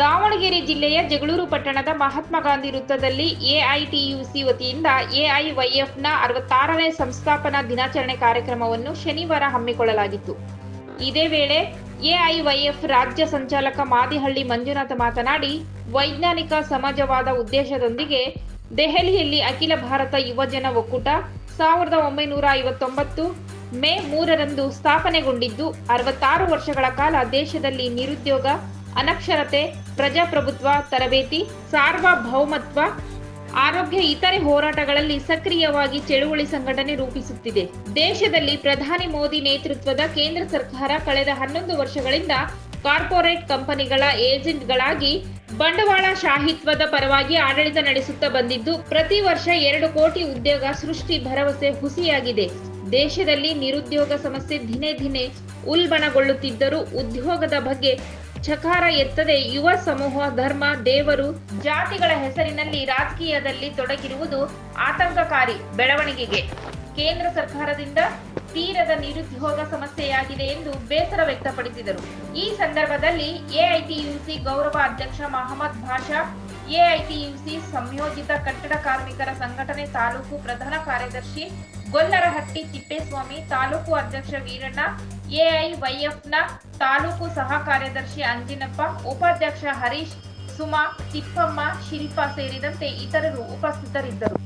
ದಾವಣಗೆರೆ ಜಿಲ್ಲೆಯ ಜಗಳೂರು ಪಟ್ಟಣದ ಮಹಾತ್ಮ ಗಾಂಧಿ ವೃತ್ತದಲ್ಲಿ ಎಐಟಿಯುಸಿ ವತಿಯಿಂದ ಎಐವೈಎಫ್ನ ಅರವತ್ತಾರನೇ ಸಂಸ್ಥಾಪನಾ ದಿನಾಚರಣೆ ಕಾರ್ಯಕ್ರಮವನ್ನು ಶನಿವಾರ ಹಮ್ಮಿಕೊಳ್ಳಲಾಗಿತ್ತು. ಇದೇ ವೇಳೆ ಎಐವೈಎಫ್ ರಾಜ್ಯ ಸಂಚಾಲಕ ಮಾದಿಹಳ್ಳಿ ಮಂಜುನಾಥ ಮಾತನಾಡಿ, ವೈಜ್ಞಾನಿಕ ಸಮಾಜವಾದ ಉದ್ದೇಶದೊಂದಿಗೆ ದೆಹಲಿಯಲ್ಲಿ ಅಖಿಲ ಭಾರತ ಯುವಜನ ಒಕ್ಕೂಟ ಸಾವಿರದ ಒಂಬೈನೂರ ಐವತ್ತೊಂಬತ್ತು ಮೇ ಮೂರರಂದು ಸ್ಥಾಪನೆಗೊಂಡಿದ್ದು, ಅರವತ್ತಾರು ವರ್ಷಗಳ ಕಾಲ ದೇಶದಲ್ಲಿ ನಿರುದ್ಯೋಗ ಅನಕ್ಷರತೆ, ಪ್ರಜಾಪ್ರಭುತ್ವ, ತರಬೇತಿ, ಸಾರ್ವಭೌಮತ್ವ, ಆರೋಗ್ಯ ಇತರೆ ಹೋರಾಟಗಳಲ್ಲಿ ಸಕ್ರಿಯವಾಗಿ ಚಳುವಳಿ ಸಂಘಟನೆ ರೂಪಿಸುತ್ತಿದೆ. ದೇಶದಲ್ಲಿ ಪ್ರಧಾನಿ ಮೋದಿ ನೇತೃತ್ವದ ಕೇಂದ್ರ ಸರ್ಕಾರ ಕಳೆದ ಹನ್ನೊಂದು ವರ್ಷಗಳಿಂದ ಕಾರ್ಪೊರೇಟ್ ಕಂಪನಿಗಳ ಏಜೆಂಟ್ಗಳಾಗಿ ಬಂಡವಾಳ ಶಾಹಿತ್ವದ ಪರವಾಗಿ ಆಡಳಿತ ನಡೆಸುತ್ತಾ ಬಂದಿದ್ದು, ಪ್ರತಿ ವರ್ಷ ಎರಡು ಕೋಟಿ ಉದ್ಯೋಗ ಸೃಷ್ಟಿ ಭರವಸೆ ಹುಸಿಯಾಗಿದೆ. ದೇಶದಲ್ಲಿ ನಿರುದ್ಯೋಗ ಸಮಸ್ಯೆ ದಿನೇ ದಿನೇ ಉಲ್ಬಣಗೊಳ್ಳುತ್ತಿದ್ದರೂ ಉದ್ಯೋಗದ ಬಗ್ಗೆ ಚಕಾರ ಎತ್ತದೆ ಯುವ ಸಮೂಹ, ಧರ್ಮ, ದೇವರು ಜಾತಿಗಳ ಹೆಸರಿನಲ್ಲಿ ರಾಜಕೀಯದಲ್ಲಿ ತೊಡಗಿರುವುದು ಆತಂಕಕಾರಿ ಬೆಳವಣಿಗೆಗೆ. ಕೇಂದ್ರ ಸರ್ಕಾರದಿಂದ ತೀರದ ನಿರುದ್ಯೋಗ ಸಮಸ್ಯೆಯಾಗಿದೆ ಎಂದು ಬೇಸರ ವ್ಯಕ್ತಪಡಿಸಿದರು. ಈ ಸಂದರ್ಭದಲ್ಲಿ ಎಐಟಿಯುಸಿ ಗೌರವ ಅಧ್ಯಕ್ಷ ಮಹಮ್ಮದ್ ಭಾಷಾ, ಎಐಟಿಯುಸಿ ಸಂಯೋಜಿತ ಕಟ್ಟಡ ಕಾರ್ಮಿಕರ ಸಂಘಟನೆ ತಾಲೂಕು ಪ್ರಧಾನ ಕಾರ್ಯದರ್ಶಿ ಗೊಲ್ಲರಹಟ್ಟಿ ತಿಪ್ಪೇಸ್ವಾಮಿ, ತಾಲೂಕು ಅಧ್ಯಕ್ಷ ವೀರಣ್ಣ, ಎಐವೈಎಫ್ನ ತಾಲೂಕು ಸಹ ಕಾರ್ಯದರ್ಶಿ ಅಂಜಿನಪ್ಪ, ಉಪಾಧ್ಯಕ್ಷ ಹರೀಶ್, ಸುಮಾ, ತಿಪ್ಪಮ್ಮ, ಶಿಲ್ಪಾ ಸೇರಿದಂತೆ ಇತರರು ಉಪಸ್ಥಿತರಿದ್ದರು.